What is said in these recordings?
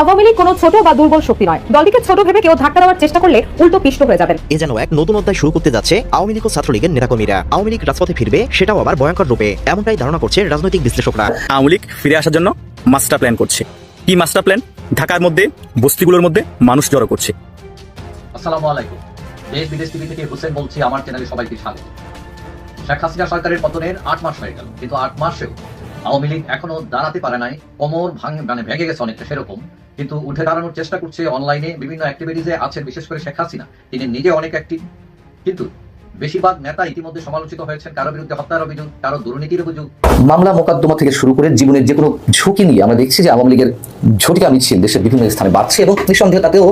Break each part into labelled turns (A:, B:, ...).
A: আওয়ামী লীগ কোনো ছোট বা দুর্বল শক্তি নয়। দলটিকে ছোট ভেবে কেউ ধাক্কা দেওয়ার চেষ্টা করলে উল্টো পিষ্ট হয়ে যাবেন।
B: এ যেন এক নতুন অধ্যায় শুরু করতে যাচ্ছে আওয়ামী লীগ ও ছাত্রলীগের নেতাকর্মীরা। আওয়ামী লীগ রাজপথে ফিরবে সেটাও আবার ভয়ঙ্কর রূপে। এমনটাই ধারণা করছে রাজনৈতিক বিশ্লেষকরা।
C: আওয়ামী লীগ ফিরে আসার জন্য মাস্টার প্ল্যান করছে। কি মাস্টার প্ল্যান ঢাকার মধ্যে বস্তিগুলোর মধ্যে মানুষ জড়ো করছে।
D: আসসালামু আলাইকুম। দেশ বিদেশ টিভি থেকে হোসেন বলছি আমার চ্যানেলে সবাইকে স্বাগত। শেখ হাসিনা সরকারের পতনের আট মাস হয়ে গেল কিন্তু আট মাসেও আওয়ামী লীগ এখনও দাঁড়াতে পারে নাই। কোমর ভাঙ মানে ভেঙে গেছে অনেকটা সেরকম। কিন্তু উঠে দাঁড়ানোর চেষ্টা করছে অনলাইনে বিভিন্ন অ্যাক্টিভিটিসে আছেন, বিশেষ করে শেখ হাসিনা। তিনি নিজে অনেক অ্যাক্টিভ কিন্তু বেশিরভাগ নেতা ইতিমধ্যে সমালোচিত হয়েছেন, কারও বিরুদ্ধে হত্যার অভিযোগ, কারও দুর্নীতির অভিযোগ।
E: মামলা মোকদ্দমা থেকে শুরু করে জীবনের যে কোনো ঝুঁকি নিয়ে আমরা দেখছি যে আওয়ামী লীগের ঝটিকা মিছিল দেশের বিভিন্ন স্থানে বাড়ছে এবং নিঃসন্দেহে তাতেও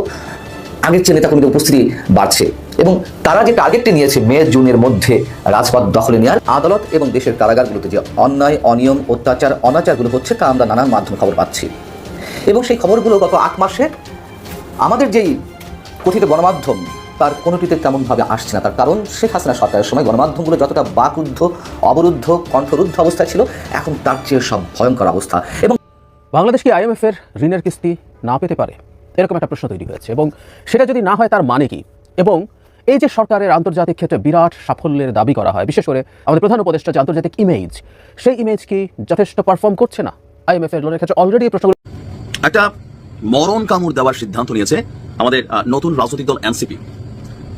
E: আগের চেয়ে নেতাকর্মীদের উপস্থিতি বাড়ছে। এবং তারা যে টার্গেটটি নিয়েছে মে, জুনের মধ্যে রাজপথ দখলে নেওয়ার আদালত এবং দেশের কারাগারগুলোতে যে অন্যায়, অনিয়ম, অত্যাচার, অনাচারগুলো হচ্ছে তা আমরা নানান মাধ্যমে খবর পাচ্ছি। এবং সেই খবরগুলো গত আট মাসে আমাদের যেই কথিত গণমাধ্যম, তার কোনোটিতে তেমনভাবে আসছে না। তার কারণ শেখ হাসিনা সরকারের সময় গণমাধ্যমগুলো যতটা বাকরুদ্ধ, অবরুদ্ধ, কণ্ঠরুদ্ধ অবস্থায় ছিল, এখন তার চেয়ে সব ভয়ঙ্কর অবস্থা। এবং
F: বাংলাদেশ কি আইএমএফ এর ঋণের কিস্তি না পেতে পারে? এরকম একটা প্রশ্ন তৈরি হয়েছে। এবং সেটা যদি না হয় তার মানে কি? এবং এই যে সরকারের আন্তর্জাতিক ক্ষেত্রে বিরাট সাফল্যের দাবি করা হয়, বিশেষ করে আমাদের প্রধান উপদেষ্টা যে আন্তর্জাতিক ইমেজ সেই ইমেজ কি যথেষ্ট পারফর্ম করছে না? আইএমএফ এর লোনের ক্ষেত্রে অলরেডি প্রশ্নগুলো
G: একটা মরণ কামড় দেওয়ার সিদ্ধান্ত নিয়েছে আমাদের নতুন রাজনৈতিক দল এনসিপি।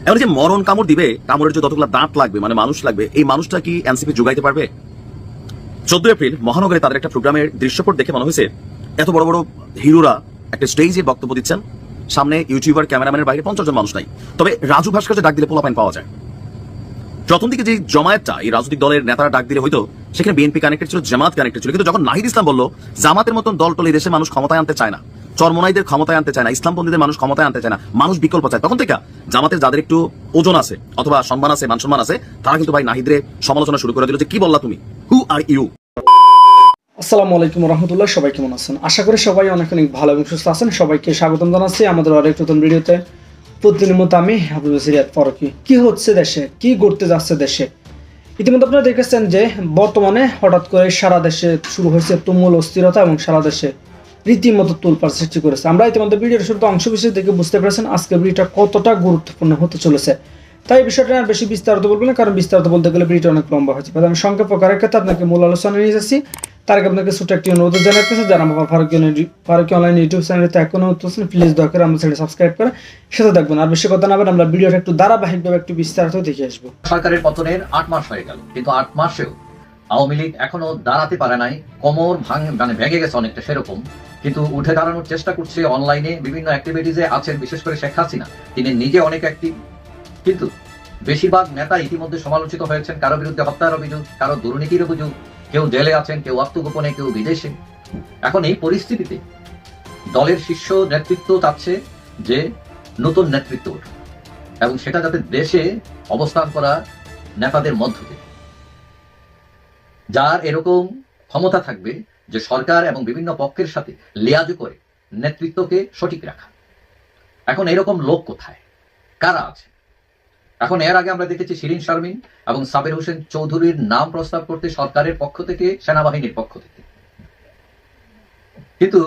G: এবার যে মরণ কামড় দিবে, কামড়ের যে যতগুলো দাঁত লাগবে মানে মানুষ লাগবে, এই মানুষটা কি এনসিপি যোগাইতে পারবে? চোদ্দ এপ্রিল মহানগরে তাদের একটা প্রোগ্রামের দৃশ্যপট দেখে মনে হয়েছে, এত বড় বড় হিরোরা একটা স্টেজে বক্তব্য দিচ্ছেন। সামনে ইউটিউবার, ক্যামেরাম্যানের বাইরে পঞ্চাশ জন মানুষ নাই। তবে রাজু ভাস্কর্য ডাক দিলে পোলাপাইন পাওয়া যায়। প্রথম দিকে যে জমায়েতটা, এই রাজনৈতিক দলের নেতারা ডাক দিলে হয়তো সেখানে বিএনপি কানেক্টেড ছিল, জামাত কানেক্টেড ছিল। কিন্তু যখন নাহিদ ইসলাম বলল, জামাতের মতন দল টল দেশে মানুষ ক্ষমতায় আনতে চায় না, চরমনাইদের ক্ষমতায় আনতে চায় না, ইসলামপন্থীদের মানুষ ক্ষমতায় আনতে চায় না, মানুষ বিকল্প চায়, তখন থেকে জামাতের যাদের একটু ওজন আছে, অথবা সম্মান আছে, মান সম্মান আছে, তারা কিন্তু ভাই নাহিদরে সমালোচনা শুরু করে দিল যে, কি বললা তুমি? হু আর ইউ
H: আসসালামু আলাইকুম রহমতুল্লাহ, সবাই কেমন আছেন? আশা করি সবাই অনেক অনেক ভালো এবং সুস্থ আছেন। সবাইকে স্বাগতম জানাচ্ছি আমাদের আরেক নতুন ভিডিওতে। প্রতিদিনের মতো আমি হাবিব সিরিয়াত ফরকি। কি হচ্ছে দেশে? কি ঘটতে যাচ্ছে দেশে? ইতিমধ্যে আপনারা দেখেছেন যে বর্তমানে হঠাৎ করে সারা দেশে শুরু হয়েছে তুমুল অস্থিরতা এবং সারা দেশে রীতিমতো তুলপার সৃষ্টি করেছে। আমরা ইতিমধ্যে ভিডিওর শুরুতে অংশ বিশেষ দেখে বুঝতে পেরেছেন আজকে ভিডিওটা কতটা গুরুত্বপূর্ণ হতে চলেছে। তাই বিষয়টা আর বেশি বিস্তারিত বলব না, কারণ বিস্তারিত বলতে গেলে ভিডিওটা অনেক লম্বা হয়েছে আমি সংক্ষেপ প্রকারের ক্ষেত্রে আপনাকে মূল আলোচনা নিয়ে যাচ্ছি। তার আগে আপনাকে ছোট একটি অনুরোধ জানাতেছে যারা আমার ফারুকি ফারুকি অনলাইন ইউটিউব চ্যানেলতে এখনও হচ্ছেন প্লিজ দয়া করে আমার চ্যানেল সাবস্ক্রাইব করে সেটা দেখবেন আর বেশি কথা না বলে আমরা ভিডিওটা একটু ধারাবাহিকভাবে একটু বিস্তারিত দেখে আসব।
D: সরকারের পতনের আট মাস হয়ে গেল, কিন্তু আট মাসেও আওয়ামী লীগ এখনও দাঁড়াতে পারে নাই, কোমর ভাঙ মানে ভেঙে গেছে অনেকটা সেরকম, কিন্তু উঠে দাঁড়ানোর চেষ্টা করছে অনলাইনে বিভিন্ন অ্যাক্টিভিটিসে আছেন, বিশেষ করে শেখ হাসিনা। তিনি নিজে অনেক অ্যাক্টিভ কিন্তু বেশিরভাগ নেতা ইতিমধ্যে সমালোচিত হয়েছেন, কারও বিরুদ্ধে হত্যার অভিযোগ, কারও দুর্নীতির অভিযোগ। কেউ জেলে আছেন, কেউ আত্মগোপনে, কেউ বিদেশে। এখন এই পরিস্থিতিতে দলের শীর্ষ নেতৃত্ব চাচ্ছে যে নতুন নেতৃত্ব এবং সেটা যাতে দেশে অবস্থান করা নেতাদের মধ্য থেকে যার এরকম ক্ষমতা থাকবে যে সরকার এবং বিভিন্ন পক্ষের সাথে লিয়াজু করে নেতৃত্বকে সঠিক রাখা। এখন এরকম লোক কোথায়? কারা আছে? এখন এর আগে আমরা দেখেছি শিরিন শারমিন এবং সাবের হোসেন চৌধুরীর নাম প্রস্তাব করতে সরকারের পক্ষ থেকে, সেনাবাহিনীর পক্ষ থেকে। কিন্তু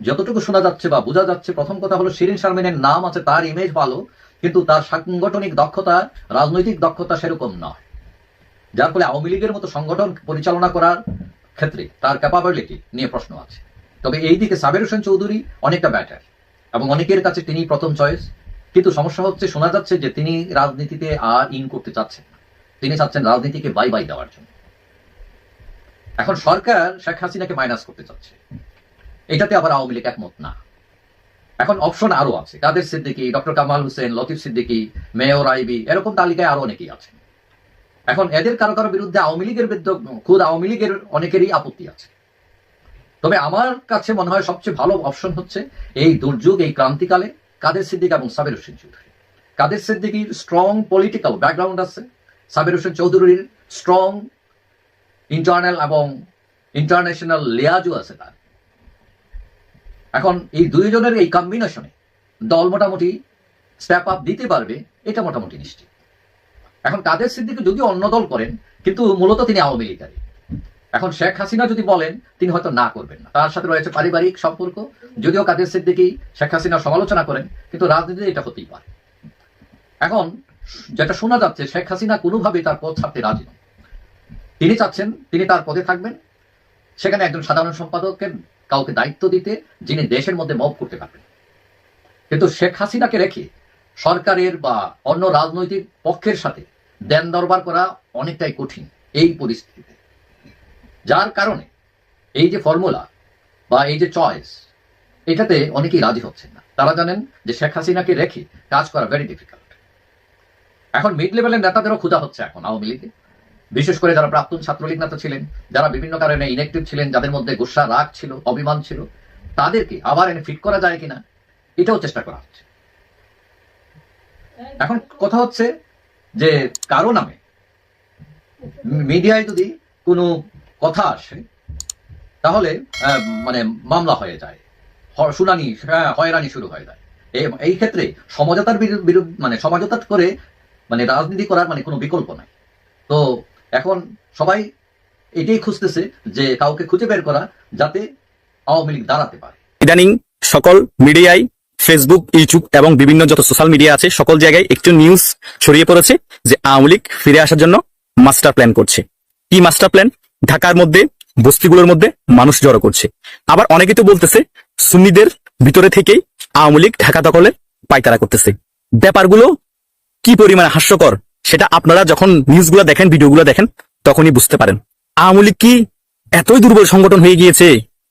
D: যতটুকু শোনা যাচ্ছে বা বোঝা যাচ্ছে, প্রথম কথা হলো শিরিন শারমিনের নাম আছে, তার ইমেজ ভালো, কিন্তু তার সাংগঠনিক দক্ষতা, রাজনৈতিক দক্ষতা সেরকম নয়। যার ফলে আওয়ামী লীগের মতো সংগঠন পরিচালনা করার ক্ষেত্রে তার ক্যাপাবিলিটি নিয়ে প্রশ্ন আছে। তবে এই দিকে সাবের হোসেন চৌধুরী অনেকটা ব্যাটার এবং অনেকের কাছে তিনি প্রথম চয়েস কিন্তু সমস্যা হচ্ছে, শোনা যাচ্ছে যে তিনি রাজনীতিতে আর ইন করতে চাচ্ছেন। তিনি চাচ্ছেন রাজনীতিকে বাই বাই দেওয়ার জন্য। এখন সরকার শেখ হাসিনাকে মাইনাস করতে চাচ্ছে। এটাতে আবার আওয়ামী লীগ একমত না। এখন অপশন আরও আছে। Kader Siddiqui, doctor Kamal Hossain, Latif Siddiqui, mayor IB, এরকম তালিকায় আরও অনেকেই আছেন। এখন এদের কারও কারও বিরুদ্ধে আওয়ামী লীগের বিরুদ্ধে খুদ আওয়ামী লীগের অনেকেরই আপত্তি আছে। তবে আমার কাছে মনে হয় সবচেয়ে ভালো অপশন হচ্ছে এই দুর্যোগ, এই ক্রান্তিকালে কাদের সিদ্দিক এবং সাবির হোসেন চৌধুরী? কাদের সিদ্দিকির স্ট্রং পলিটিক্যাল ব্যাকগ্রাউন্ড আছে? সাবির হোসেন চৌধুরীর স্ট্রং ইন্টারনাল এবং ইন্টারন্যাশনাল লেয়াজও আছে তার। এখন এই দুইজনের এই কম্বিনেশনে দল মোটামুটি স্ট্যাপ আপ দিতে পারবে, এটা মোটামুটি নিশ্চিত। এখন কাদের সিদ্দিকি যদিও অন্য দল করেন, কিন্তু মূলত তিনি আওয়ামী লীগারই এখন শেখ হাসিনা যদি বলেন, তিনি হয়তো না করবেন না। তার সাথে রয়েছে পারিবারিক সম্পর্ক। যদিও কাদের সিদ্দিকি শেখ হাসিনা সমালোচনা করেন, কিন্তু রাজনীতিতে এটা হতেই পারে। এখন যেটা শোনা যাচ্ছে, শেখ হাসিনা কোনোভাবেই তার পদ ছাড়তে রাজি নন। তিনি চাচ্ছেন, তিনি তার পদে থাকবেন। সেখানে একজন সাধারণ সম্পাদককে কাউকে দায়িত্ব দিতে, যিনি দেশের মধ্যে মব করতে পারবেন। কিন্তু শেখ হাসিনাকে রেখে সরকারের বা অন্য রাজনৈতিক পক্ষের সাথে দেন দরবার করা অনেকটাই কঠিন এই পরিস্থিতিতে। যার কারণে এই যে ফর্মুলা বা এই যে চয়েস, এটাতে অনেকেই রাজি হচ্ছেন না। তারা জানেন যে শেখ হাসিনাকে রেখে কাজ করা ভেরি ডিফিকাল্ট এখন মিড লেভেলের নেতাদেরও ক্ষুধা হচ্ছে এখন আওয়ামী লীগে। বিশেষ করে যারা প্রাক্তন ছাত্রলীগ নেতা ছিলেন, যারা বিভিন্ন কারণে ইনেকটিভ ছিলেন, যাদের মধ্যে গুসা, রাগ ছিল, অভিমান ছিল, তাদেরকে আবার এনে ফিট করা যায় কিনা, এটাও চেষ্টা করা হচ্ছে। এখন কথা হচ্ছে যে কারও নামে মিডিয়ায় যদি কোনো কথা আসে তাহলে মানে মামলা হয়ে যায় শুনানি হ্যাঁ, হয়রানি শুরু হয়ে যায়। এই- ক্ষেত্রে সমঝোতার বিরুদ্ধে মানে সমঝোতা করে মানে রাজনীতি করার মানে কোনো বিকল্প নাই। তো এখন সবাই এটাই খুঁজতেছে যে কাউকে খুঁজে বের করা যাতে আওয়ামী লীগ দাঁড়াতে পারে।
C: ইদানিং সকল মিডিয়ায় ফেসবুক ইউটিউব এবং বিভিন্ন যত সোশ্যাল মিডিয়া আছে সকল জায়গায় একটু নিউজ ছড়িয়ে পড়েছে যে আওয়ামী লীগ ফিরে আসার জন্য মাস্টার প্ল্যান করছে। কি মাস্টার প্ল্যান ঢাকার মধ্যে, বস্তিগুলোর মধ্যে মানুষ জড়ো করছে। আবার অনেকে তো বলতেছে, সুন্নিদের ভিতরে থেকেই আওয়ামী লীগ ঢাকা দখলে পায়তারা করতেছে। ব্যাপারগুলো কি পরিমাণে হাস্যকর, সেটা আপনারা যখন নিউজগুলো দেখেন ভিডিওগুলো দেখেন, তখনই বুঝতে পারেন। আওয়ামী লীগ কি এতই দুর্বল সংগঠন হয়ে গিয়েছে,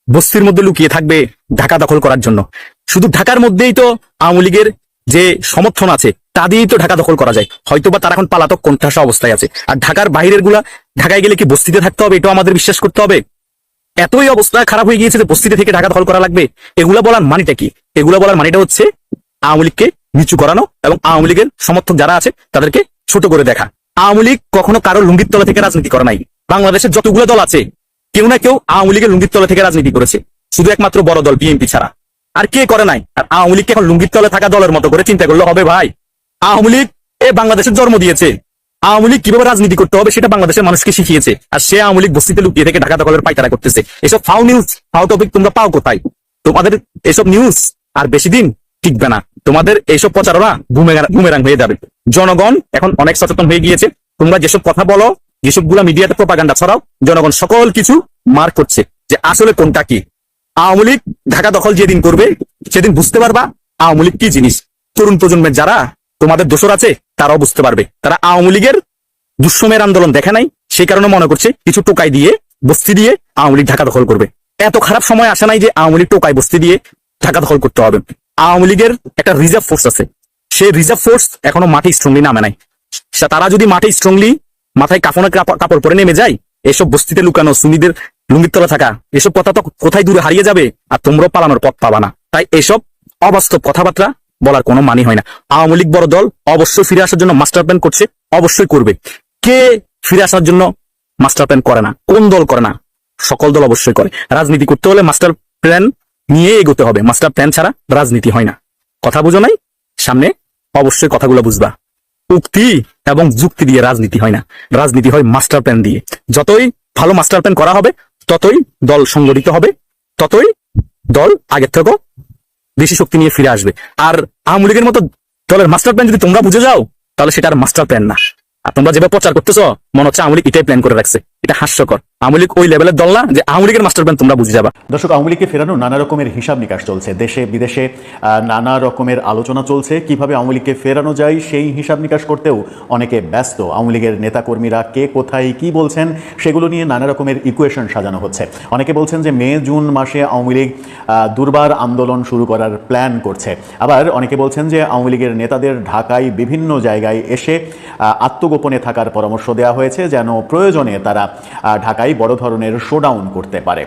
C: বস্তির মধ্যে লুকিয়ে থাকবে ঢাকা দখল করার জন্য? শুধু ঢাকার মধ্যেই তো আওয়ামী লীগের যে সমর্থন আছে তা দিয়েই তো ঢাকা দখল করা যায়। হয়তোবা তারা এখন পালাতক কণ্ঠাসা অবস্থায় আছে। আর ঢাকার বাইরেরগুলা ঢাকায় গেলে কি বস্তিতে থাকতে হবে? এটাও আমাদের বিশ্বাস করতে হবে। এতই অবস্থা খারাপ হয়ে গিয়েছে যে বস্তিতে থেকে ঢাকা দখল করা লাগবে। এগুলা বলার মানেটা কি? এগুলা বলার মানেটা হচ্ছে আওয়ামী লীগকে নিচু করানো এবং আওয়ামী লীগের সমর্থক যারা আছে, তাদেরকে ছোট করে দেখা। আওয়ামী লীগ কখনো কারও লুঙ্গির তলা থেকে রাজনীতি করে নাই। বাংলাদেশের যতগুলো দল আছে, কেউ না কেউ আওয়ামী লীগের লুঙ্গির তলা থেকে রাজনীতি করেছে। শুধু একমাত্র বড় দল, বিএনপি ছাড়া। আর কে করে নাই? আর আওয়ামী লীগকে এখন লুঙ্গির তলে থাকা দলের মতো করে চিন্তা করলে হবে ভাই। আওয়ামী লীগ এ বাংলাদেশের জন্ম দিয়েছে। আওয়ামী লীগ কীভাবে রাজনীতি করতে হবে সেটা বাংলাদেশের মানুষকে শিখিয়েছে। আর সে আওয়ামী লীগ বস্তিতে লুকিয়ে থেকে ঢাকা দখলের পাইতারা করতেছে। এসব ফাউ নিউজ ফাউ টপিক তোমরা পাও কোথায়? তোমাদের এসব নিউজ আর বেশি দিন টিকবে না। তোমাদের এইসব প্রচারণা বুমেরাং হয়ে যাবে। জনগণ এখন অনেক সচেতন হয়ে গিয়েছে। তোমরা যেসব কথা বলো যেসবগুলা মিডিয়াতে প্রপাগান্ডা ছড়াও, জনগণ সকল কিছু মার করছে যে আসলে কোনটা কি? আওয়ামী লীগ ঢাকা দখল যেদিন করবে, সেদিন বুঝতে পারবা আওয়ামী লীগ কি জিনিস। তরুণ প্রজন্মের যারা তোমাদের দোষর আছে তারাও বুঝতে পারবে। তারা আওয়ামী লীগের দুঃসময়ের আন্দোলন দেখে নাই, সেই কারণে মনে করছে কিছু টোকাই দিয়ে বস্তি দিয়ে আওয়ামী লীগ ঢাকা দখল করবে। এত খারাপ সময় আসে নাই যে আওয়ামী লীগ টোকাই বস্তি দিয়ে ঢাকা দখল করতে হবে। আওয়ামী লীগের একটা রিজার্ভ ফোর্স আছে। সেই রিজার্ভ ফোর্স এখনও মাঠে স্ট্রংলি নামে নাই। তারা যদি মাঠে স্ট্রংলি মাথায় কাপড়ের কাপড় পরে নেমে যায়, এসব বস্তিতে লুকানো সুনিদের লুঙ্গির তলা থাকা, এসব কথা তো কোথায় দূরে হারিয়ে যাবে আর তোমরাও পালানোর পথ পাবা না। তাই এসব অবাস্তব কথাবার্তা বলার কোনো মানে হয় না। আওয়ামী লীগ বড় দল, অবশ্যই ফিরে আসার জন্য মাস্টার প্ল্যান করছে, অবশ্যই করবে। কে ফিরে আসার জন্য মাস্টার প্ল্যান করে না? কোন দল করে না? সকল দল অবশ্যই করে। রাজনীতি করতে হলে মাস্টার প্ল্যান নিয়ে এগোতে হবে। মাস্টার প্ল্যান ছাড়া রাজনীতি হয় না। কথা বুঝো নাই? সামনে অবশ্যই কথাগুলো বুঝবা। উক্তি এবং যুক্তি দিয়ে রাজনীতি হয় না। রাজনীতি হয় মাস্টার প্ল্যান দিয়ে। যতই ভালো মাস্টার প্ল্যান করা হবে, ততই দল সংগঠিত হবে, ততই দল আগের থেকেও বেশি শক্তি নিয়ে ফিরে আসবে। আর আওয়ামী লীগের মতো দলের মাস্টার প্ল্যান যদি তোমরা বুঝে যাও, তাহলে সেটা আর মাস্টার প্ল্যান না। আর তোমরা যেভাবে প্রচার করতেছো মনে হচ্ছে আওয়ামী লীগ এটাই প্ল্যান করে রাখছে। এটা হাস্যকর। আওয়ামী লীগ ওই লেভেলের দল না যে আওয়ামী লীগের মাস্টার প্ল্যান তোমরা বুঝে যাবা।
I: দর্শক, আওয়ামী ফেরানো নানা রকমের হিসাব নিকাশ চলছে। দেশে, বিদেশে নানা রকমের আলোচনা চলছে। কীভাবে আওয়ামী ফেরানো যায় সেই হিসাব নিকাশ করতেও অনেকে ব্যস্ত। আওয়ামী লীগের নেতাকর্মীরা কে কোথায় কি বলছেন সেগুলো নিয়ে নানা রকমের ইকুয়েশন সাজানো হচ্ছে। অনেকে বলছেন যে মে, জুন মাসে আওয়ামী লীগ দুর্বার আন্দোলন শুরু করার প্ল্যান করছে। আবার অনেকে বলছেন যে আওয়ামী লীগের নেতাদের ঢাকায় বিভিন্ন জায়গায় এসে আত্মগোপনে থাকার পরামর্শ দেওয়া হয়েছে যেন প্রয়োজনে তারা ঢাকায় বড় ধরনের শোডাউন করতে পারে।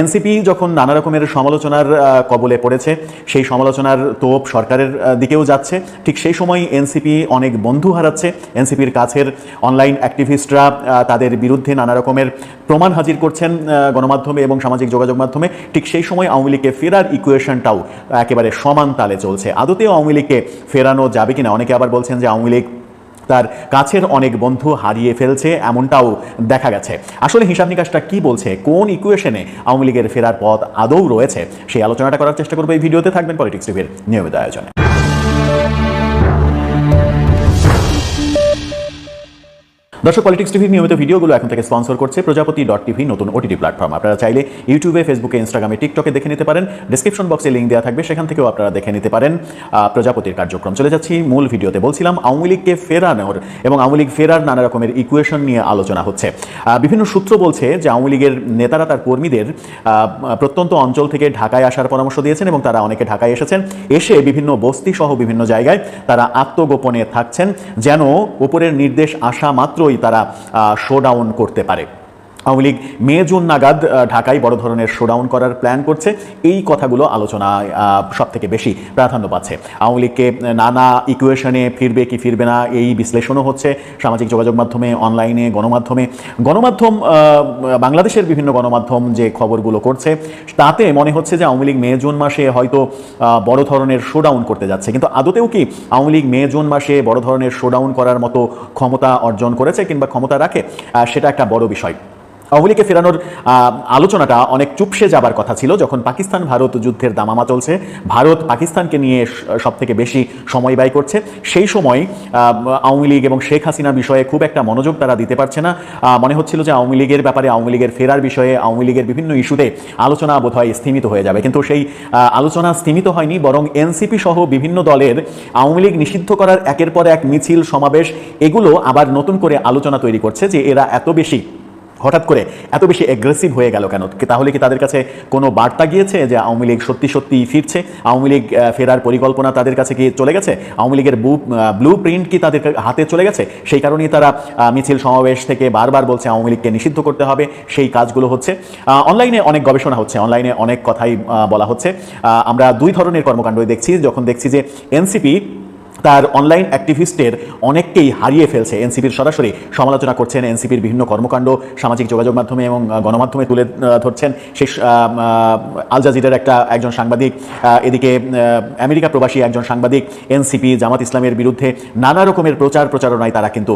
I: এনসিপি যখন নানা রকমের সমালোচনার কবলে পড়েছে, সেই সমালোচনার তোপ সরকারের দিকেও যাচ্ছে। ঠিক সেই সময় এনসিপি অনেক বন্ধু হারাচ্ছে। এনসিপির কাছের অনলাইন অ্যাক্টিভিস্টরা তাদের বিরুদ্ধে নানা রকমের প্রমাণ হাজির করছেন গণমাধ্যমে এবং সামাজিক যোগাযোগ মাধ্যমে। ঠিক সেই সময় আওয়ামী লীগকে ফেরার ইকুয়েশনটাও একেবারে সমান তালে চলছে। আদতেও আওয়ামী লীগকে ফেরানো যাবে কিনা? অনেকে আবার বলছেন যে আওয়ামী লীগ তার কাছের অনেক বন্ধু হারিয়ে ফেলছে, এমনটাও দেখা গেছে। আসলে হিসাব নিকাশটা কি বলছে, কোন ইকুয়েশনে আওয়ামী লীগের ফেরার পথ আদৌ রয়েছে, সেই আলোচনাটা করার চেষ্টা করব এই ভিডিওতে। থাকবেন পলিটিক্স টিভির নিয়মিত আয়োজনে। দর্শক পলিটিক্স টিভির নিয়মিত ভিডিওগুলো এখন থেকে স্পন্সর করছে প্রজাপতি ডট টিভি নতুন ওটিটি প্ল্যাটফর্ম আপনারা চাইলে ইউটিউবে ফেসবুকে ইনস্টাগ্রামে টিকটকে দেখে নিতে পারেন। ডিসক্রিপশন বক্সে লিঙ্ক দেওয়া থাকবে, সেখান থেকেও আপনারা দেখে নিতে পারেন। প্রজাপতির কার্যক্রম। চলে যাচ্ছি মূল ভিডিওতে। বলছিলাম আওয়ামী লীগকে ফেরানোর এবং আওয়ামী লীগ ফেরার নানা রকমের ইকুয়েশন নিয়ে আলোচনা হচ্ছে। বিভিন্ন সূত্র বলছে যে আওয়ামী লীগের নেতারা তার কর্মীদের প্রত্যন্ত অঞ্চল থেকে ঢাকায় আসার পরামর্শ দিয়েছেন এবং তারা অনেকে ঢাকায় এসেছেন। এসে বিভিন্ন বস্তি সহ বিভিন্ন জায়গায় তারা আত্মগোপনে থাকছেন। যেন উপরের নির্দেশ আসা মাত্রই তারা শোডাউন করতে পারে। আওয়ামী লীগ মে, জুন নাগাদ ঢাকায় বড় ধরনের শোডাউন করার প্ল্যান করছে। এই কথাগুলো আলোচনায় সব থেকে বেশি প্রাধান্য পাচ্ছে। আওয়ামী লীগকে নানা ইকুয়েশনে ফিরবে কি ফিরবে না, এই বিশ্লেষণও হচ্ছে সামাজিক যোগাযোগ মাধ্যমে অনলাইনে গণমাধ্যমে। গণমাধ্যম বাংলাদেশের বিভিন্ন গণমাধ্যম যে খবরগুলো করছে, তাতে মনে হচ্ছে যে আওয়ামী লীগ মে, জুন মাসে হয়তো বড় ধরনের শোডাউন করতে যাচ্ছে। কিন্তু আদতেও কি আওয়ামী লীগ মে, জুন মাসে বড় ধরনের শোডাউন করার মতো ক্ষমতা অর্জন করেছে কিংবা ক্ষমতা রাখে? সেটা একটা বড় বিষয়। আওয়ামী ফেরানোর আলোচনাটা অনেক চুপসে যাবার কথা ছিল যখন পাকিস্তান ভারত যুদ্ধের দামামা চলছে। ভারত পাকিস্তানকে নিয়ে সব থেকে বেশি সময় ব্যয় করছে। সেই সময় আওয়ামী লীগ এবং শেখ হাসিনা বিষয়ে খুব একটা মনোযোগ তারা দিতে পারছে না। মনে হচ্ছিল যে আওয়ামী লীগের ব্যাপারে আওয়ামী লীগের ফেরার বিষয়ে আওয়ামী লীগের বিভিন্ন ইস্যুতে আলোচনা বোধহয় স্থিমিত হয়ে যাবে। কিন্তু সেই আলোচনা স্থিমিত হয়নি, বরং এনসিপি সহ বিভিন্ন দলের আওয়ামী লীগ নিষিদ্ধ করার একের পর এক মিছিল সমাবেশ, এগুলো আবার নতুন করে আলোচনা তৈরি করছে যে এরা এত বেশি হঠাৎ করে এত বেশি অ্যাগ্রেসিভ হয়ে গেল কেন? তাহলে কি তাদের কাছে কোনো বার্তা গিয়েছে যে আওয়ামী লীগ সত্যি সত্যি ফিরছে? আওয়ামী লীগ ফেরার পরিকল্পনা তাদের কাছে কি চলে গেছে? আওয়ামী লীগের ব্লু প্রিন্ট কি তাদের হাতে চলে গেছে? সেই কারণেই তারা মিছিল সমাবেশ থেকে বারবার বলছে আওয়ামী লীগকে নিষিদ্ধ করতে হবে, সেই কাজগুলো হচ্ছে। অনলাইনে অনেক গবেষণা হচ্ছে অনলাইনে অনেক কথাই বলা হচ্ছে। আমরা দুই ধরনের কর্মকাণ্ডই দেখছি। যখন দেখছি যে এনসিপি তার অনলাইন অ্যাক্টিভিস্টের অনেককেই হারিয়ে ফেলছে এনসিপির সরাসরি। সমালোচনা করছেন এনসিপির বিভিন্ন কর্মকাণ্ড, সামাজিক যোগাযোগ মাধ্যমে এবং গণমাধ্যমে তুলে ধরছেন। সেই আল জাজিরার একটা একজন সাংবাদিক এদিকে আমেরিকা প্রবাসী একজন সাংবাদিক, এনসিপি, জামাত ইসলামের বিরুদ্ধে নানা রকমের প্রচার প্রচারণায় তারা কিন্তু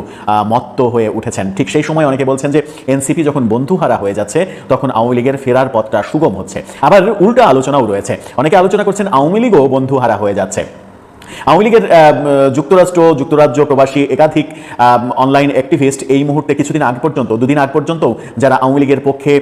I: মত্ত হয়ে উঠেছেন। ঠিক সেই সময় অনেকে বলছেন যে, এনসিপি যখন বন্ধুহারা হয়ে যাচ্ছে, তখন আওয়ামী লীগের ফেরার পথটা সুগম হচ্ছে। আবার উল্টা আলোচনাও রয়েছে। অনেকে আলোচনা করছেন আওয়ামী লীগও বন্ধুহারা হয়ে যাচ্ছে। আওয়ামী লীগের যুক্তরাষ্ট্র, যুক্তরাজ্য প্রবাসী, একাধিক অনলাইন অ্যাক্টিভিস্ট এই মুহূর্তে কিছুদিন আগ পর্যন্ত, দুদিন আগ পর্যন্ত যারা আওয়ামী লীগের পক্ষে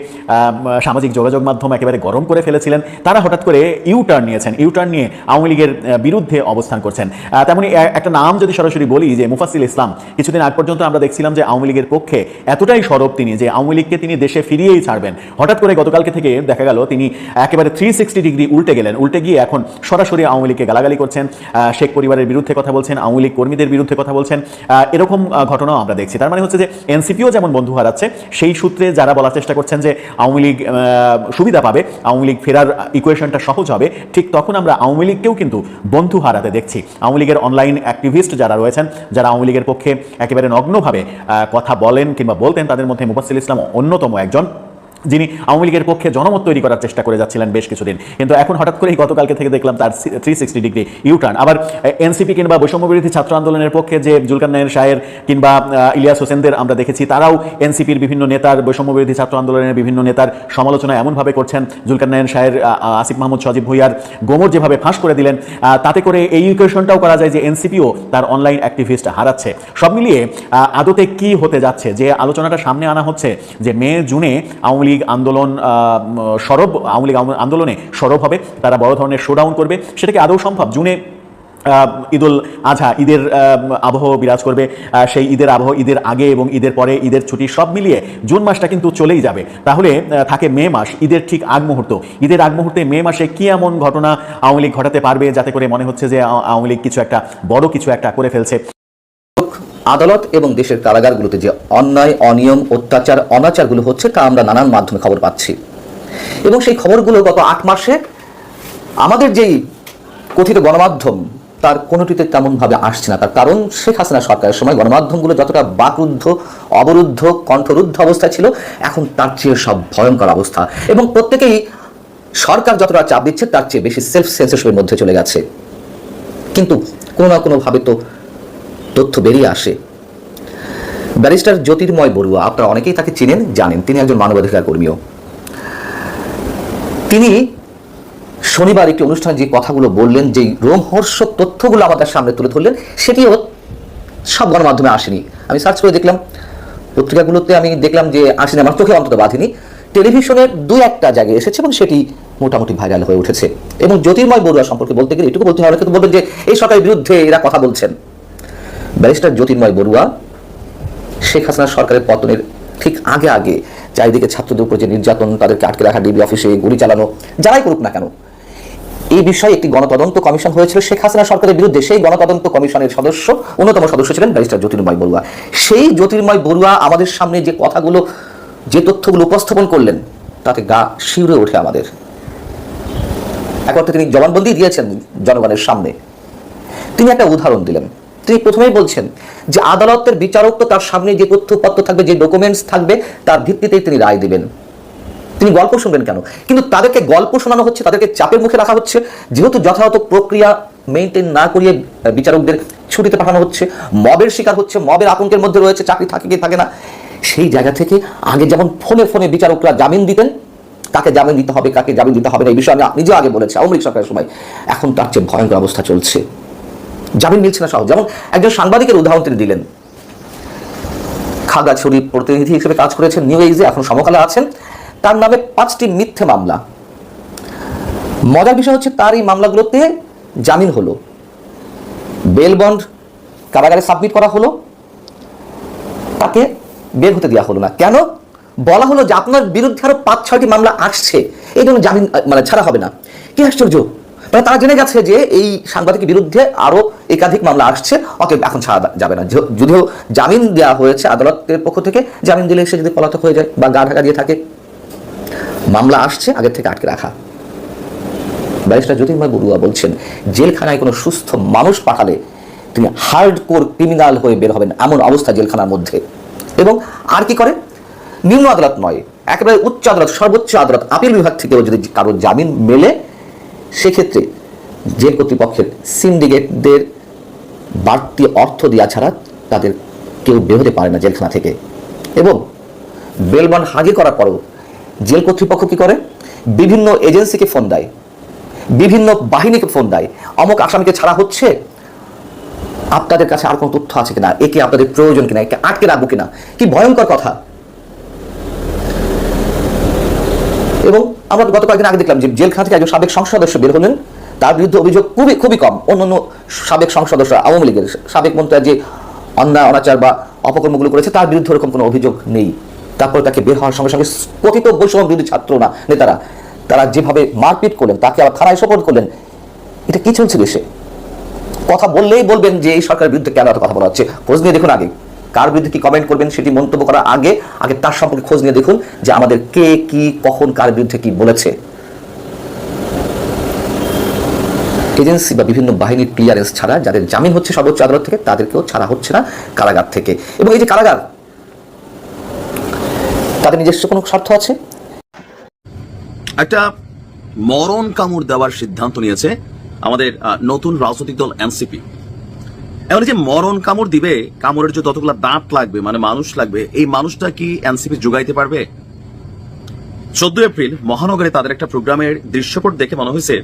I: সামাজিক যোগাযোগ মাধ্যম একেবারে গরম করে ফেলেছিলেন, তারা হঠাৎ করে ইউ টার্ন নিয়েছেন ইউ টার্ন নিয়ে আওয়ামী লীগের বিরুদ্ধে অবস্থান করছেন। তেমনি একটা নাম যদি সরাসরি বলি যে মুফাসিল ইসলাম, কিছুদিন আগ পর্যন্ত আমরা দেখছিলাম যে আওয়ামী লীগের পক্ষে এতটাই সরব তিনি যে আওয়ামী লীগকে তিনি দেশে ফিরিয়েই ছাড়বেন। হঠাৎ করে গতকালকে থেকে দেখা গেল, তিনি একেবারে থ্রি সিক্সটি ডিগ্রি উল্টে গেলেন, উল্টে গিয়ে এখন সরাসরি আওয়ামী লীগকে গালাগালি করছেন। শেখ পরিবারের বিরুদ্ধে কথা বলছেন, আওয়ামী লীগ কর্মীদের বিরুদ্ধে কথা বলছেন এরকম ঘটনাও আমরা দেখছি। তার মানে হচ্ছে যে এনসিপিও যেমন বন্ধু হারাচ্ছে, সেই সূত্রে যারা বলার চেষ্টা করছেন যে আওয়ামী লীগ সুবিধা পাবে, আওয়ামী লীগ ফেরার ইকুয়েশনটা সহজ হবে, ঠিক তখন আমরা আওয়ামী লীগকেও কিন্তু বন্ধু হারাতে দেখছি। আওয়ামী লীগের অনলাইন অ্যাক্টিভিস্ট যারা রয়েছেন, যারা আওয়ামী লীগের পক্ষে একেবারে নগ্নভাবে কথা বলেন কিংবা বলতেন, তাদের মধ্যে মুফাসিল ইসলাম অন্যতম একজন। যিনি আওয়ামী লীগের পক্ষে জনমত তৈরি করার চেষ্টা করে যাচ্ছিলেন বেশ কিছুদিন। কিন্তু এখন হঠাৎ করেই গতকালকে থেকে দেখলাম তার three sixty degree U turn আবার এনসিপি কিংবা বৈষম্য বিরোধী ছাত্র আন্দোলনের পক্ষে যে জুলকার নায়ের শাহের কিংবা ইলিয়াস হোসেনদের আমরা দেখেছি, তারাও এনসিপির বিভিন্ন নেতার, বৈষম্য বিরোধী ছাত্র আন্দোলনের বিভিন্ন নেতার সমালোচনা এমনভাবে করছেন জুলকার নায়ের শাহের আসিফ মাহমুদ, সজীব ভুইয়ার গোমর যেভাবে ফাঁস করে দিলেন তাতে করে এই ইকুয়েশনটাও করা যায় যে এনসিপিও তার অনলাইন অ্যাক্টিভিস্ট হারাচ্ছে। সব মিলিয়ে আদতে কি হতে যাচ্ছে? যে আলোচনাটা সামনে আনা হচ্ছে, যে মে, জুনে আওয়ামী লীগ আন্দোলন সরব, আওয়ামী লীগ আন্দোলনে সরব হবে, তারা বড় ধরনের শোডাউন করবে। সেটাকে আদৌ সম্ভব? জুনে ঈদুল আজহা ঈদের আবহ বিরাজ করবে। সেই ঈদের আবহ, ঈদের আগে এবং ঈদের পরে ঈদের ছুটি সব মিলিয়ে জুন মাসটা কিন্তু চলেই যাবে। তাহলে থাকে মে মাস, ঈদের ঠিক আগ মুহূর্ত। ঈদের আগ মুহূর্তে মে মাসে কি এমন ঘটনা আওয়ামী লীগ ঘটাতে পারবে? যাতে করে মনে হচ্ছে যে আওয়ামী লীগ কিছু একটা বড় কিছু একটা করে ফেলছে।
E: আদালত এবং দেশের কারাগারগুলোতে যে অন্যায়, অনিয়ম, অত্যাচার, অনাচারগুলো হচ্ছে তা আমরা নানান মাধ্যমে খবর পাচ্ছি। এবং সেই খবরগুলো গত আট মাসে আমাদের যেই কথিত গণমাধ্যম, তার কোনোটিতে তেমনভাবে আসছে না। তার কারণ শেখ হাসিনা সরকারের সময় গণমাধ্যমগুলো যতটা বাকরুদ্ধ, অবরুদ্ধ, কণ্ঠরুদ্ধ অবস্থা ছিল, এখন তার চেয়ে সব ভয়ঙ্কর অবস্থা। এবং প্রত্যেকেই সরকার যতটা চাপ দিচ্ছে, তার চেয়ে বেশি সেলফ সেন্সরশিপের মধ্যে চলে গেছে। কিন্তু কোনো না কোনোভাবে তো তথ্য বেরিয়ে আসে। ব্যারিস্টার জ্যোতির্ময় বড়ুয়া, আপনারা অনেকেই তাকে চিনেন, জানেন, তিনি একজন মানবাধিকার কর্মীও। তিনি শনিবার একটি অনুষ্ঠানে যে কথাগুলো বললেন যে রোমহর্ষক তথ্যগুলো আমাদের সামনে তুলে ধরলেন, সেটিও সব গণমাধ্যমে আসেনি। আমি সার্চ করে দেখলাম, পত্রিকাগুলোতে আমি দেখলাম যে আসেনি, আমার চোখে অন্তত বাঁধিনি। টেলিভিশনের দুই একটা জায়গায় এসেছে এবং সেটি মোটামুটি ভাইরাল হয়ে উঠেছে। এবং জ্যোতির্ময় বড়ুয়া সম্পর্কে বলতে গেলে এটুকু বলতে হবে বলবেন যে এই সরকারের বিরুদ্ধে এরা কথা বলছেন। ব্যারিস্টার জ্যোতির্ময় বড়ুয়া, শেখ হাসিনার সরকারের পতনের ঠিক আগে আগে চারিদিকে ছাত্রদের উপর যে নির্যাতন তাদেরকে আটকে রাখা, ডিবি অফিসে গুলি চালানো, যারাই করুক না কেন এই বিষয়ে একটি গণতদন্ত কমিশন হয়েছিল। শেখ হাসিনা সরকারের বিরুদ্ধে সেই গণতদন্ত কমিশনের সদস্য, অন্যতম সদস্য ছিলেন ব্যারিস্টার জ্যোতির্ময় বড়ুয়া। সেই জ্যোতির্ময় বড়ুয়া আমাদের সামনে যে কথাগুলো, যে তথ্যগুলো উপস্থাপন করলেন, তাতে গা শিউরে ওঠে আমাদের। এক অর্থে তিনি জবানবন্দি দিয়েছেন জনগণের সামনে। তিনি একটা উদাহরণ দিলেন। তিনি প্রথমেই বলছেন যে আদালতের বিচারক তো তার সামনে যে তথ্যপত্র থাকবে, যে ডকুমেন্টস থাকবে, তার ভিত্তিতেই তিনি রায় দিবেন। তিনি গল্প শুনবেন কেন? কিন্তু তাদেরকে গল্প শোনানো হচ্ছে, তাদেরকে চাপের মুখে রাখা হচ্ছে। যেহেতু যথাযথ প্রক্রিয়া মেনটেন না করিয়ে বিচারকদের ছুটিতে পাঠানো হচ্ছে, মবের শিকার হচ্ছে, মবের আতঙ্কের মধ্যে রয়েছে, চাকরি থাকে কি থাকে না, সেই জায়গা থেকে আগে যেমন ফোনে ফোনে বিচারকরা জামিন দিতেন, কাকে জামিন দিতে হবে, কাকে জামিন দিতে হবে না, এই বিষয়ে আমি নিজেও আগে বলেছি, আওয়ামী লীগ সরকারের সময়। এখন তার চেয়ে ভয়ঙ্কর অবস্থা চলছে। জামিন মিলছে না সহজ। যেমন একজন সাংবাদিকের উদাহরণ তিনি দিলেন। খাগড়াছড়ি প্রতিনিধি হিসেবে কাজ করেছেন, নিউ এইজে এখন সমকালে আছেন। তার নামে পাঁচটি মিথ্যে মামলা। মজার বিষয় হচ্ছে তার এই মামলাগুলোতে জামিন হলো। বেল বন্ড কারাগারে সাবমিট করা হলো। তাকে বের হতে দেওয়া হলো না। কেন? বলা হলো যে আপনার বিরুদ্ধে আরও পাঁচ ছয়টি মামলা আসছে। এই জন্য জামিন মানে ছাড়া হবে না। কি আশ্চর্য! মানে তারা জেনে গেছে যে এই সাংবাদিকের বিরুদ্ধে আরও একাধিক মামলা আসছে। অতএব এখন ছাড়া যাবে না। যদিও জামিন দেওয়া হয়েছে আদালতের পক্ষ থেকে, জামিন দিলে সে যদি পলাতক হয়ে যায় বা গা ঢাকা দিয়ে থাকে, মামলা আসছে আগের থেকে আটকে রাখা। ব্যারিস্টার জ্যোতির্ময় বড়ুয়া বলছেন, জেলখানায় কোনো সুস্থ মানুষ পাঠালে তিনি হার্ড কোর ক্রিমিনাল হয়ে বের হবেন এমন অবস্থা জেলখানার মধ্যে। এবং আর কি করে? নিম্ন আদালত নয়, একেবারে উচ্চ আদালত, সর্বোচ্চ আদালত, আপিল বিভাগ থেকেও যদি কারোর জামিন মেলে সেক্ষেত্রে জেল কর্তৃপক্ষের সিন্ডিকেটদের বাড়তি অর্থ দেওয়া ছাড়া তাদের কেউ বের হতে পারে না জেলখানা থেকে। এবং বেলবন হাগে করার পরেও জেল কর্তৃপক্ষ কি করে? বিভিন্ন এজেন্সিকে ফোন দেয়, বিভিন্ন বাহিনীকে ফোন দেয়। অমুক আসামিকে ছাড়া হচ্ছে? আপনাদের কাছে আর কোনো তথ্য আছে কিনা? একে আপনাদের প্রয়োজন কিনা? একে আটকে রাখব কিনা? কি ভয়ঙ্কর কথা এবং আমরা গত কয়েকদিন আগে দেখলাম যে জেলখানা থেকে একজন সাবেক সংসদ সদস্য বের হলেন। তার বিরুদ্ধে অভিযোগ খুবই খুবই কম। অন্যান্য সাবেক সংসদ সদস্য, আওয়ামী লীগের সাবেক মন্ত্রী যে অন্যায় অনাচার বা অপকর্মগুলো করেছে, তার বিরুদ্ধে ওরকম কোনো অভিযোগ নেই। তারপর তাকে বের হওয়ার সঙ্গে সঙ্গে কথিত বৈষম্য বিরোধী ছাত্র না, নেতারা, তারা যেভাবে মারপিট করলেন, তাকে আবার থানায় সোপর্দ করলেন, এটা কি চলছে দেশে কথা বললেই বলবেন যে এই সরকারের বিরুদ্ধে কেন এত কথা বলা হচ্ছে? খোঁজ নিয়ে দেখুন আগে। কার বিরুদ্ধে কি কমেন্ট করবেন সেটি মন্তব্য করার আগে আগে তার সম্পর্কে খোঁজ নিয়ে দেখুন যে আমাদের কে, কি, কখন, কার বিরুদ্ধে কি বলেছে। এজেন্সি বা বিভিন্ন বাহিনীর ক্লিয়ারেন্স ছাড়া, যাদের জামিন হচ্ছে সর্বোচ্চ আদালত থেকে, তাদেরকেও ছাড়া হচ্ছে না কারাগার থেকে। এবং এই যে কারাগার, তাদের নিজস্ব কোনো স্বার্থ আছে?
G: একটা মরণ কামড় দেওয়ার সিদ্ধান্ত নিয়েছে আমাদের নতুন রাজনৈতিক দল এনসিপি। এমন যে মরণ কামড় দিবে, কামড়ের যে যতগুলা দাঁত লাগবে মানে মানুষ লাগবে, এই মানুষটা কি এনসিপি যোগাইতে পারবে? চোদ্দ এপ্রিল মহানগরে তাদের একটা প্রোগ্রামের দৃশ্যপট দেখে মনে হয়েছে,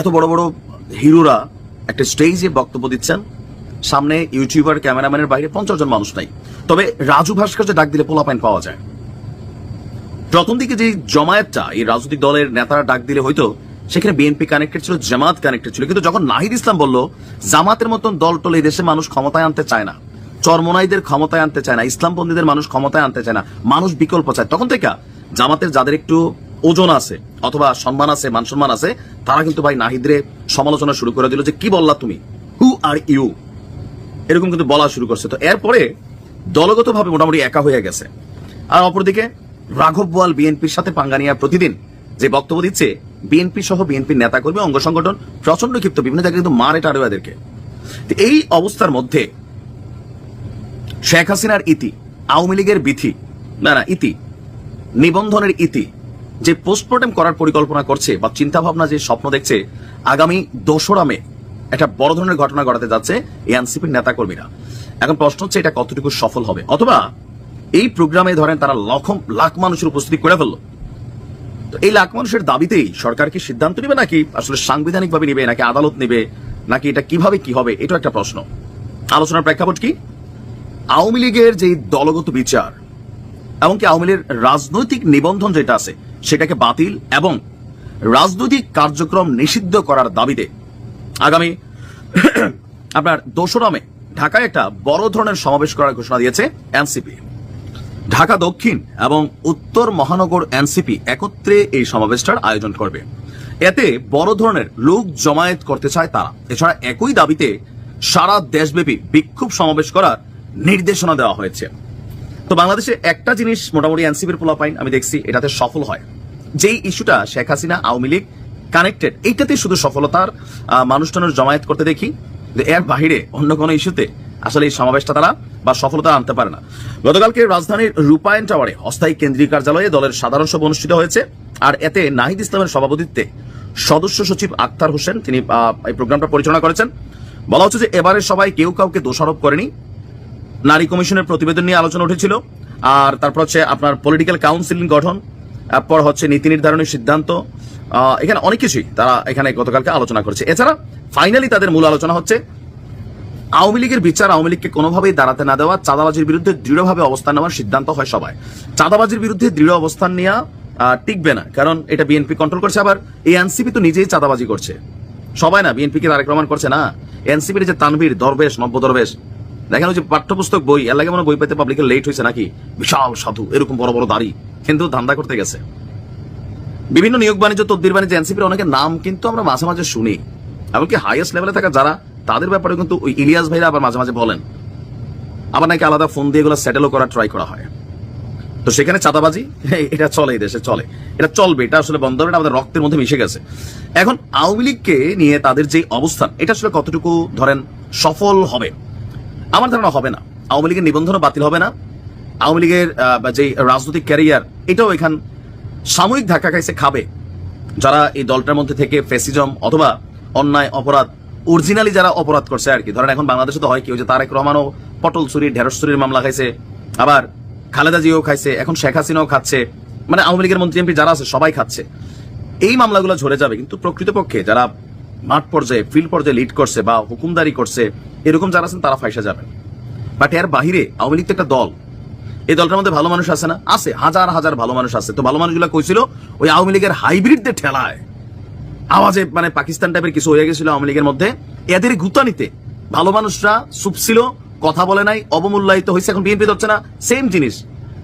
G: এত বড় বড় হিরোরা একটা স্টেজে বক্তব্য দিচ্ছেন। সামনে ইউটিউবার, ক্যামেরাম্যানের বাইরে পঞ্চাশ জন মানুষ নাই। তবে রাজু ভাস্কর্য ডাক দিলে পোলাপাইন পাওয়া যায়। প্রথম দিকে যে জমায়েতটা, এই রাজনৈতিক দলের নেতারা ডাক দিলে হয়তো সেখানে বিএনপি কানেক্টেড ছিল, জামাত কানেক্টেড ছিল। কিন্তু যখন নাহিদ ইসলাম বলল, জামাতের মতন দল টল এই দেশে মানুষ ক্ষমতায় আনতে চায় না, চরমনাইদের ক্ষমতায় আনতে চায় না, ইসলামপন্থীদের মানুষ ক্ষমতায় আনতে চায় না, মানুষ বিকল্প চায়। তখন থেকে জামাতের যাদের একটু ওজন আছে অথবা সম্মান আছে, মান সম্মান আছে, তারা কিন্তু ভাই নাহিদরে সমালোচনা শুরু করে দিল যে, কি বললা তুমি? হু আর ইউ এরকম কিন্তু বলা শুরু করছে। তো এরপরে দলগতভাবে মোটামুটি একা হয়ে গেছে। আর অপরদিকে রাঘব বোয়াল বিএনপির সাথে পাঙ্গানিয়া প্রতিদিন যে বক্তব্য দিচ্ছে, বিএনপি সহ বিএনপির নেতাকর্মী, অঙ্গ সংগঠন প্রচণ্ড ক্ষিপ্ত, বিভিন্ন জায়গায় কিন্তু মারে টারে এদেরকে এই অবস্থার মধ্যে শেখ হাসিনার ইতি, আওয়ামী লীগের বিথি না না, ইতি, নিবন্ধনের ইতি, যে পোস্টমর্টেম করার পরিকল্পনা করছে বা চিন্তা ভাবনা যে স্বপ্ন দেখছে, আগামী দোসরা মে একটা বড় ধরনের ঘটনা ঘটাতে যাচ্ছে এনসিপির নেতাকর্মীরা। এখন প্রশ্ন হচ্ছে এটা কতটুকু সফল হবে? অথবা এই প্রোগ্রামে ধরেন তারা লক্ষ, লাখ মানুষের উপস্থিতি করে ফেলল। এই লাখ মানুষের দাবিতেই সরকার কি সিদ্ধান্ত নেবে নাকি আসলে সাংবিধানিক ভাবে নেবে, নাকি আদালত নেবে, নাকি এটা কীভাবে কি হবে এটা একটা প্রশ্ন। আলোচনার প্রেক্ষাপট কি? আওয়ামী লীগের যে দলগত বিচার, এমনকি আওয়ামী লীগের রাজনৈতিক নিবন্ধন যেটা আছে, সেটাকে বাতিল এবং রাজনৈতিক কার্যক্রম নিষিদ্ধ করার দাবিতে আগামী আপনার দোসরা মে ঢাকায় একটা বড় ধরনের সমাবেশ করার ঘোষণা দিয়েছে এনসিপি। ঢাকা দক্ষিণ এবং উত্তর মহানগর এনসিপি একত্রে এই সমাবেশটার আয়োজন করবে। এতে বড় ধরনের লোক জমায়েত করতে চায় তারা। এছাড়া একই দাবিতে সারা দেশব্যাপী বিক্ষোভ সমাবেশ করার নির্দেশনা দেওয়া হয়েছে। তো বাংলাদেশে একটা জিনিস মোটামুটি এনসিপির পোলাপাইন আমি দেখছি, এটাতে সফল হয়। যেই ইস্যুটা শেখ হাসিনা আওয়ামী লীগ কানেক্টেড এইটাতে শুধু সফলতার মানুষ জমায়েত করতে দেখি। এর বাহিরে অন্য কোনো ইস্যুতে আসলে এই সমাবেশটা তারা বা সফলতা আনতে পারে না। গতকালকে রাজধানীর রূপায়ণ টাওয়ারে অস্থায়ী কেন্দ্রীয় কার্যালয়ে দলের সাধারণ সভা অনুষ্ঠিত হয়েছে। আর এতে নাহিদ ইসলামের সভাপতিত্বে সদস্য সচিব আক্তার হোসেন, তিনি এই প্রোগ্রামটা পরিচালনা করেছেন। বলা হচ্ছে যে এবারের সবাই কেউ কাউকে দোষারোপ করেনি। নারী কমিশনের প্রতিবেদন নিয়ে আলোচনা উঠেছিল। আর তারপর হচ্ছে আপনার পলিটিক্যাল কাউন্সিলিং গঠন তারপর হচ্ছে নীতি নির্ধারণের সিদ্ধান্ত এখানে অনেক কিছুই তারা এখানে গতকালকে আলোচনা করেছে। এছাড়া ফাইনালি তাদের মূল আলোচনা হচ্ছে আওয়ামী লীগের বিচার আওয়ামী লীগকে কোনোভাবেই দাঁড়াতে না দেওয়া, চাঁদাবাজির বিরুদ্ধে দৃঢ়ভাবে অবস্থান নেওয়ার সিদ্ধান্ত হয় সবাই। চাঁদাবাজির বিরুদ্ধে দৃঢ় অবস্থান নেওয়া টিকবে না, কারণ এটা বিএনপি কন্ট্রোল করছে। আবার এই এনসিপি তো নিজেই চাঁদাবাজি করছে। সবাই না বিএনপি কে তারেক রহমান করছে না? এনসিপির যে তানভীর, দরবেশ, নব্য দরবেশ, দেখেন ওই যে পাঠ্যপুস্তক বই, এর লাগে মনে বই পেতে পাবলিকের লেট হয়েছে নাকি? বিশাল সাধু, এরকম বড় বড় দাড়ি, কিন্তু ধান্দা করতে গেছে। বিভিন্ন নিয়োগ বাণিজ্য, তদ্বির বাণিজ্য, এনসিপির অনেকের নাম কিন্তু আমরা মাঝে মাঝে শুনি। এমনকি হাইয়েস্ট লেভেলে থাকা যারা তাদের ব্যাপারে কিন্তু ওই ইলিয়াস ভাইরা আবার মাঝে মাঝে বলেন। আবার নাকি আলাদা ফোন দিয়ে এগুলো সেটেলও করার ট্রাই করা হয়। তো সেখানে চাঁদাবাজি, এটা চলে দেশে, চলে। এটা চলবে, এটা আসলে বন্ধ হবে আমাদের রক্তের মধ্যে মিশে গেছে। এখন আওয়ামী লীগকে নিয়ে তাদের যে অবস্থান, এটা আসলে কতটুকু ধরেন সফল হবে? আমার ধারণা হবে না। আওয়ামী লীগের নিবন্ধনও বাতিল হবে না। আওয়ামী লীগের যে রাজনৈতিক ক্যারিয়ার এটাও এখান সাময়িক ধাক্কা খাইছে, খাবে। যারা এই দলটার মধ্যে থেকে ফেসিজম অথবা অন্যায়, অপরাধ অরিজিনালি যারা অপরাধ করছে আর কি। ধরেন এখন বাংলাদেশে তো হয় কি যে তারেক রহমানও পটল চুরি, ঢেঁড়স চুরির মামলা খাইছে, আবার খালেদা জিও খাইছে, এখন শেখ হাসিনাও খাচ্ছে। মানে আওয়ামী লীগের মন্ত্রী, এমপি যারা আছে, সবাই খাচ্ছে। এই মামলাগুলো ঝরে যাবে, কিন্তু প্রকৃতপক্ষে যারা মাঠ পর্যায়ে ফিল্ড পর্যায়ে লিড করছে বা হুকুমদারি করছে, এরকম যারা আছেন, তারা ফাইসা যাবেন। বাট এর বাহিরে আওয়ামী লীগ তো একটা দল। এই দলটার মধ্যে ভালো মানুষ আছে না? আছে, হাজার হাজার ভালো মানুষ আছে। তো ভালো মানুষগুলো কইছিল, ওই আওয়ামী লীগের হাইব্রিডদের ঠেলায়। আওয়াজে মানে পাকিস্তান টাইপের কিছু হয়ে গেছিল আওয়ামী লীগের মধ্যে। এদের গুতানিতে ভালো মানুষরা চুপ ছিল, কথা বলে নাই, অবমূল্যায়িত হয়েছে, এখন বিএনপি হচ্ছে না সেম জিনিস।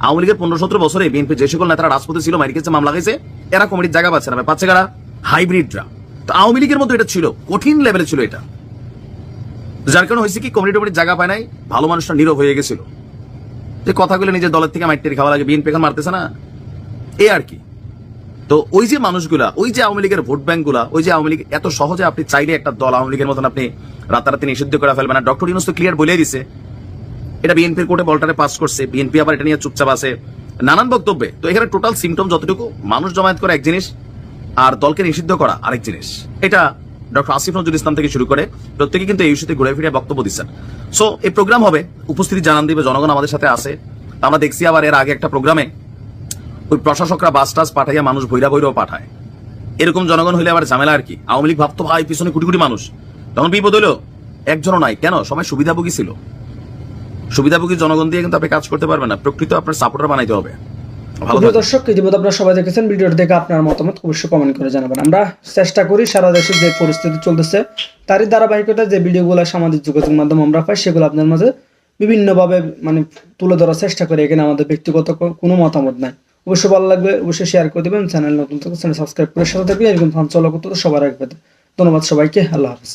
G: আওয়ামী লীগের পনেরো সতেরো বছরে বিএনপি যে সকল নেতারা রাজপথে ছিল মারি খেয়েছে মামলা খাইছে, এরা কমিটির জায়গা পাচ্ছে না পাচ্ছে কারা? হাইব্রিডরা তো আওয়ামী লীগের মধ্যে এটা ছিল, কঠিন লেভেলে ছিল এটা। যার কারণে হয়েছে কি কমিটি টমিটির জায়গা পায় নাই, ভালো মানুষরা নীরব হয়ে গেছিল। যে কথাগুলো নিজের দলের থেকে মাইটের খাওয়া লাগে বিএনপি এখন মারতেছে না। এ আর কি। তো ওই যে মানুষগুলা, ওই যে আওয়ামী লীগের ভোট ব্যাংকগুলা ওই যে আওয়ামী লীগ এত সহজে আপনি চাইলে একটা দল আওয়ামী লীগের মতন আপনি রাতারাতি নিষিদ্ধ করে ফেলবেন। না ডক্টর ইউনুস তো ক্লিয়ার বলে দিছে, এটা বিএনপির কোর্টে বলটারে পাস করছে, বিএনপি আবার এটা নিয়ে চুপচাপ আছে। নানান বক্তব্যে, তো এখানে টোটাল সিমটম যতটুকু, মানুষ জমায়েত করা এক জিনিস, আর দলকে নিষিদ্ধ করা আরেক জিনিস। এটা ডক্টর আসিফ নজরুল ইসলাম থেকে শুরু করে প্রত্যেকে কিন্তু এই ইস্যুতে ঘুরে ফিরে বক্তব্য দিচ্ছেন। সো এই প্রোগ্রাম হবে, উপস্থিতি জানান দিবে, জনগণ আমাদের সাথে আছে। আমরা দেখছি আবার এর আগে একটা প্রোগ্রামে ওই প্রশাসকরা বাস টাস পাঠাইয়া মানুষ ভৈরা ভৈরও পাঠায়। এরকম জনগণ হইলে আবার ঝামেলা আর কি? আওয়ামী লীগ ভাবতো ভাই পিছনে কোটি কোটি মানুষ। তখন বিপদ হইল একজনও নাই। কেন? সবাই সুবিধাভোগী ছিল। সুবিধাভোগী জনগণ দিয়ে কিন্তু আপনি কাজ করতে পারবেন না। প্রকৃত আপনার সাপোর্টার বানাইতে হবে। ভালো
H: দর্শক ইতিমধ্যে আপনারা সবাই দেখেছেন ভিডিওটি দেখে আপনার মতামত অবশ্যই কমেন্ট করে জানাবেন। আমরা চেষ্টা করি সারা দেশে যে পরিস্থিতি চলতেছে তারই ধারাবাহিকতা যে ভিডিওগুলো সামাজিক যোগাযোগ মাধ্যম আমরা পাই সেগুলো আপনার মাঝে বিভিন্নভাবে মানে তুলে ধরার চেষ্টা করি। এখানে আমাদের ব্যক্তিগত কোনো মতামত নাই। অবশ্যই ভালো লাগবে, অবশ্যই শেয়ার করে দেবেন চ্যানেল নতুন থাকলে চ্যানেল সাবস্ক্রাইব করে সাথে থাকবেন, এরকম ফান চলো করতে সবার পেতে। ধন্যবাদ সবাইকে, আল্লাহ হাফিজ